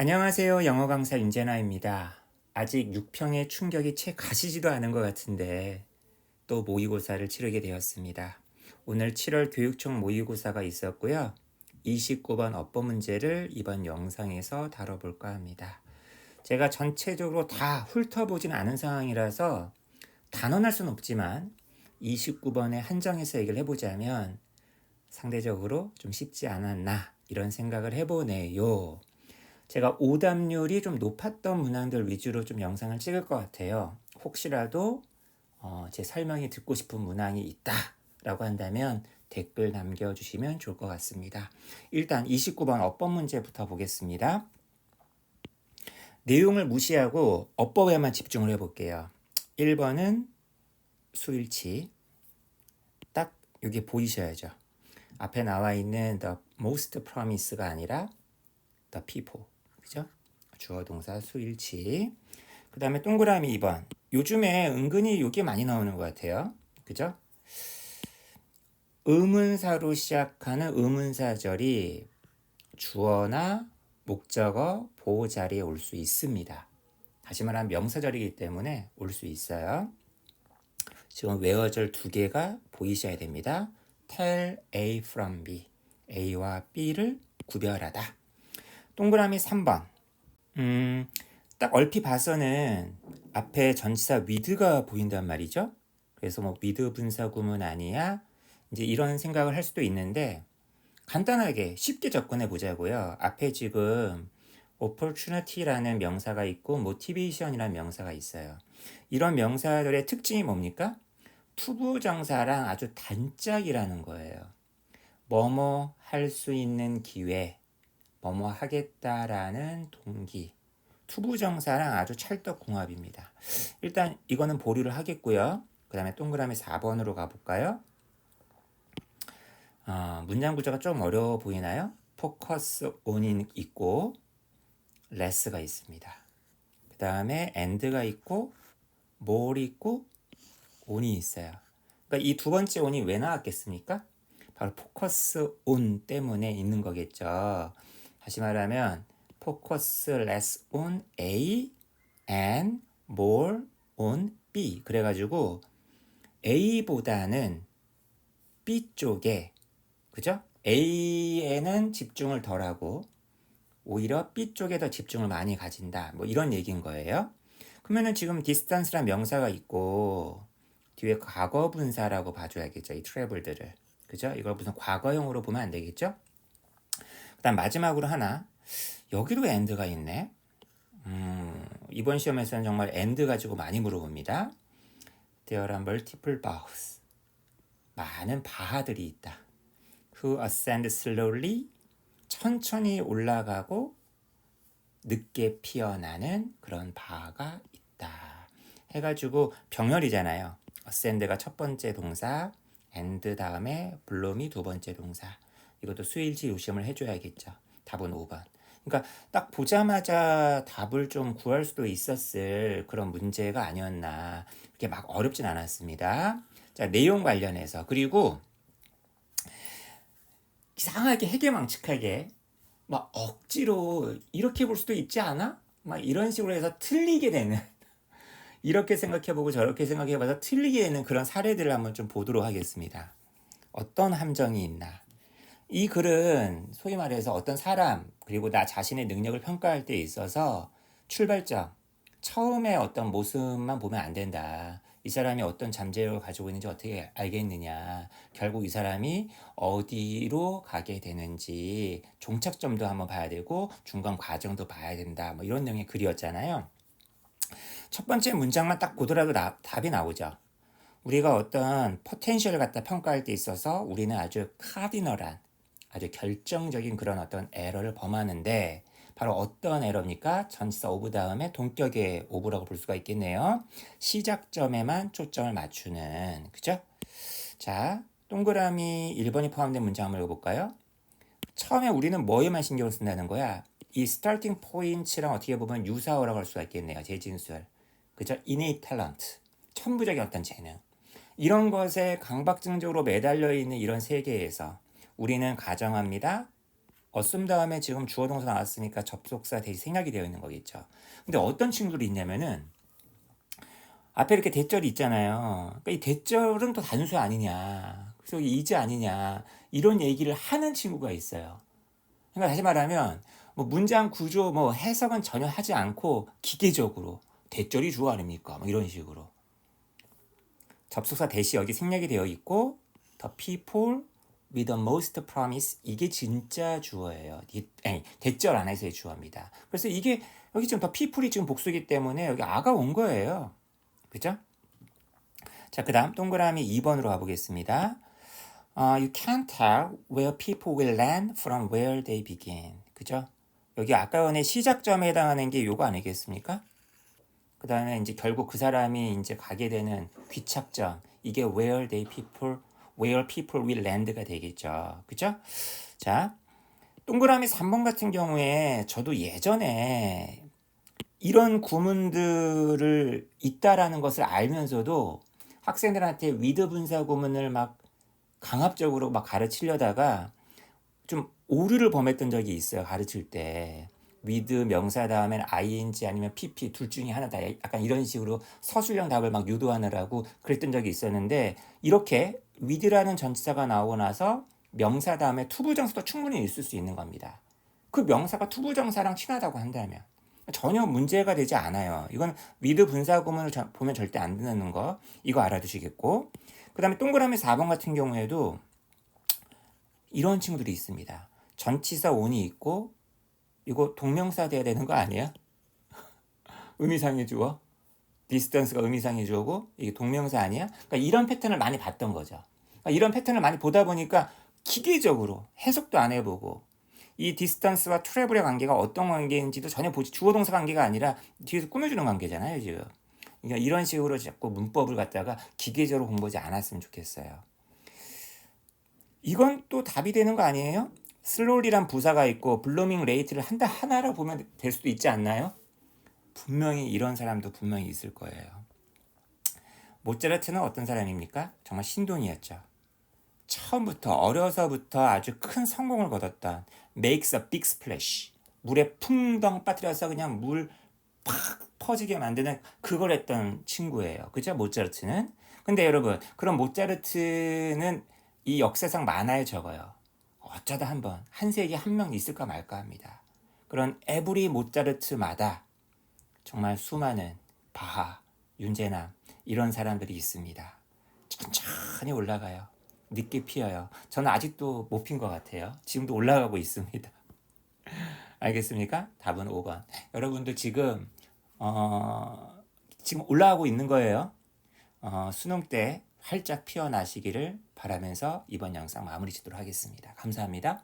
안녕하세요. 영어 강사 윤재나입니다. 아직 6평의 충격이 채 가시지도 않은 것 같은데 또 모의고사를 치르게 되었습니다. 오늘 7월 교육청 모의고사가 있었고요. 29번 어법 문제를 이번 영상에서 다뤄볼까 합니다. 제가 전체적으로 다 훑어보진 않은 상황이라서 단언할 수는 없지만 29번에 한정해서 얘기를 해보자면 상대적으로 좀 쉽지 않았나 이런 생각을 해보네요. 제가 오답률이 좀 높았던 문항들 위주로 좀 영상을 찍을 것 같아요. 혹시라도 어, 제 설명이 듣고 싶은 문항이 있다 라고 한다면 댓글 남겨주시면 좋을 것 같습니다. 일단 29번 어법 문제부터 보겠습니다. 내용을 무시하고 어법에만 집중을 해볼게요. 1번은 수일치. 딱 여기 보이셔야죠. 앞에 나와 있는 the most promise가 아니라 the people. 주어 동사 수일치. 그 다음에 동그라미 2번. 요즘에 은근히 이게 많이 나오는 것 같아요. 그죠? 의문사로 시작하는 의문사절이 주어나 목적어, 보호 자리에 올 수 있습니다. 다시 말하면 명사절이기 때문에 올 수 있어요. 지금 외어절 두 개가 보이셔야 됩니다. tell A from B. A와 B를 구별하다. 동그라미 3번. 음, 딱 얼핏 봐서는 앞에 전치사 with가 보인단 말이죠. 그래서 뭐 with 분사 구문 아니야? 이제 이런 생각을 할 수도 있는데 간단하게 쉽게 접근해 보자고요. 앞에 지금 opportunity라는 명사가 있고 motivation이라는 명사가 있어요. 이런 명사들의 특징이 뭡니까? 투부정사랑 아주 단짝이라는 거예요. 뭐뭐 할 수 있는 기회, 뭐뭐 하겠다라는 동기. 투부정사랑 아주 찰떡궁합입니다. 일단 이거는 보류를 하겠고요. 그 다음에 동그라미 4번으로 가볼까요? 어, 문장 구조가 좀 어려워 보이나요? 포커스 온이 있고 레스가 있습니다. 그 다음에 엔드가 있고 몰이 있고 온이 있어요. 그러니까 이 두 번째 온이 왜 나왔겠습니까? 바로 포커스 온 때문에 있는 거겠죠. 다시 말하면 focus less on A and more on B. 그래가지고 A보다는 B 쪽에 그죠? A에는 집중을 덜하고 오히려 B 쪽에 더 집중을 많이 가진다. 뭐 이런 얘기인 거예요. 그러면은 지금 distance란 명사가 있고 뒤에 과거 분사라고 봐줘야겠죠. 이 travel들을. 그죠? 이걸 무슨 과거형으로 보면 안 되겠죠? 그 다음 마지막으로 하나. 여기도 end가 있네. 음, 이번 시험에서는 정말 end 가지고 많이 물어봅니다. There are multiple. 많은 바하들이 있다. Who ascend slowly. 천천히 올라가고 늦게 피어나는 그런 바가 있다. 해가지고 병렬이잖아요. ascend가 첫 번째 동사, and 다음에 블롬이 두 번째 동사. 이것도 수일치 요심을 해줘야겠죠. 답은 5번. 그러니까 딱 보자마자 답을 좀 구할 수도 있었을 그런 문제가 아니었나. 그렇게 막 어렵진 않았습니다. 자, 내용 관련해서. 그리고 이상하게 해괴망측하게 막 억지로 이렇게 볼 수도 있지 않아? 막 이런 식으로 해서 틀리게 되는 이렇게 생각해보고 저렇게 생각해봐서 틀리게 되는 그런 사례들을 한번 좀 보도록 하겠습니다. 어떤 함정이 있나? 이 글은 소위 말해서 어떤 사람 그리고 나 자신의 능력을 평가할 때 있어서 출발점 처음에 어떤 모습만 보면 안 된다. 이 사람이 어떤 잠재력을 가지고 있는지 어떻게 알겠느냐. 결국 이 사람이 어디로 가게 되는지 종착점도 한번 봐야 되고 중간 과정도 봐야 된다. 뭐 이런 내용의 글이었잖아요. 첫 번째 문장만 딱 보더라도 나, 답이 나오죠. 우리가 어떤 포텐셜을 갖다 평가할 때 있어서 우리는 아주 카디널한 아주 결정적인 그런 어떤 에러를 범하는데 바로 어떤 에러입니까? 전치사 오브 다음에 동격의 오브라고 볼 수가 있겠네요. 시작점에만 초점을 맞추는 그죠? 자 동그라미 1번이 포함된 문장 한번 읽어볼까요? 처음에 우리는 뭐에만 신경을 쓴다는 거야? 이 스타팅 포인트랑 어떻게 보면 유사어라고 할 수가 있겠네요. 재진술. 그죠? innate talent. 천부적인 어떤 재능. 이런 것에 강박증적으로 매달려 있는 이런 세계에서 우리는 가정합니다. 어썸 다음에 지금 주어 동사 나왔으니까 접속사 대시 생략이 되어 있는 거겠죠. 근데 어떤 친구들이 있냐면은 앞에 이렇게 대절이 있잖아요. 그러니까 이 대절은 또 단수 아니냐. 그래서 이제 아니냐. 이런 얘기를 하는 친구가 있어요. 그러니까 다시 말하면 뭐 문장 구조 뭐 해석은 전혀 하지 않고 기계적으로 대절이 주어 아닙니까? 뭐 이런 식으로. 접속사 대시 여기 생략이 되어 있고 the people with the most promise 이게 진짜 주어예요. 이- 아니, 대절 안에서의 주어입니다. 그래서 이게 여기 지금 the people이 지금 복수기 때문에 여기 아가 온 거예요. 그죠? 자, 그 다음 동그라미 2번으로 가보겠습니다. 어, you can't tell where people will land from where they begin. 그죠? 여기 아까 전에 시작점에 해당하는 게 요거 아니겠습니까? 그 다음에 이제 결국 그 사람이 이제 가게 되는 귀착점. 이게 where they people, where people will land가 되겠죠. 그죠? 자, 동그라미 3번 같은 경우에 저도 예전에 이런 구문들을 있다라는 것을 알면서도 학생들한테 위드 분사 구문을 막 강압적으로 막 가르치려다가 좀 오류를 범했던 적이 있어요. 가르칠 때. 위드 명사 다음엔 ing 아니면 pp 둘 중에 하나다. 약간 이런 식으로 서술형 답을 막 유도하느라고 그랬던 적이 있었는데 이렇게 위드라는 전치사가 나오고 나서 명사 다음에 투부정사도 충분히 있을 수 있는 겁니다. 그 명사가 투부정사랑 친하다고 한다면 전혀 문제가 되지 않아요. 이건 위드 분사 구문을 저- 보면 절대 안 되는 거 이거 알아두시겠고 그 다음에 동그라미 4번 같은 경우에도 이런 친구들이 있습니다. 전치사 on이 있고 이거 동명사 돼야 되는 거 아니야? 의미상의 주어 디스턴스가 의미상의 주어고 이게 동명사 아니야? 그러니까 이런 패턴을 많이 봤던 거죠. 그러니까 이런 패턴을 많이 보다 보니까 기계적으로 해석도 안 해보고 이 디스턴스와 트래블의 관계가 어떤 관계인지도 전혀 보지 주어 동사 관계가 아니라 뒤에서 꾸며주는 관계잖아요 지금. 그러니까 이런 식으로 자꾸 문법을 갖다가 기계적으로 공부하지 않았으면 좋겠어요. 이건 또 답이 되는 거 아니에요? 슬로리란 부사가 있고 블루밍 레이트를 한다 하나로 보면 될 수도 있지 않나요? 분명히 이런 사람도 분명히 있을 거예요. 모차르트는 어떤 사람입니까? 정말 신동이었죠. 처음부터 어려서부터 아주 큰 성공을 거뒀던 makes a big splash 물에 풍덩 빠뜨려서 그냥 물 팍 퍼지게 만드는 그걸 했던 친구예요. 그죠? 모차르트는. 근데 여러분, 그럼 모차르트는 이 역사상 많아요, 적어요. 어쩌다 한 번, 한 세기에 한 명 있을까 말까 합니다. 그런 에브리 모차르트마다 정말 수많은 바하, 윤재남 이런 사람들이 있습니다. 천천히 올라가요. 늦게 피어요. 저는 아직도 못 핀 것 같아요. 지금도 올라가고 있습니다. 알겠습니까? 답은 5번. 여러분들 지금 어, 지금 올라가고 있는 거예요. 어, 수능 때 활짝 피어나시기를 바라면서 이번 영상 마무리 짓도록 하겠습니다. 감사합니다.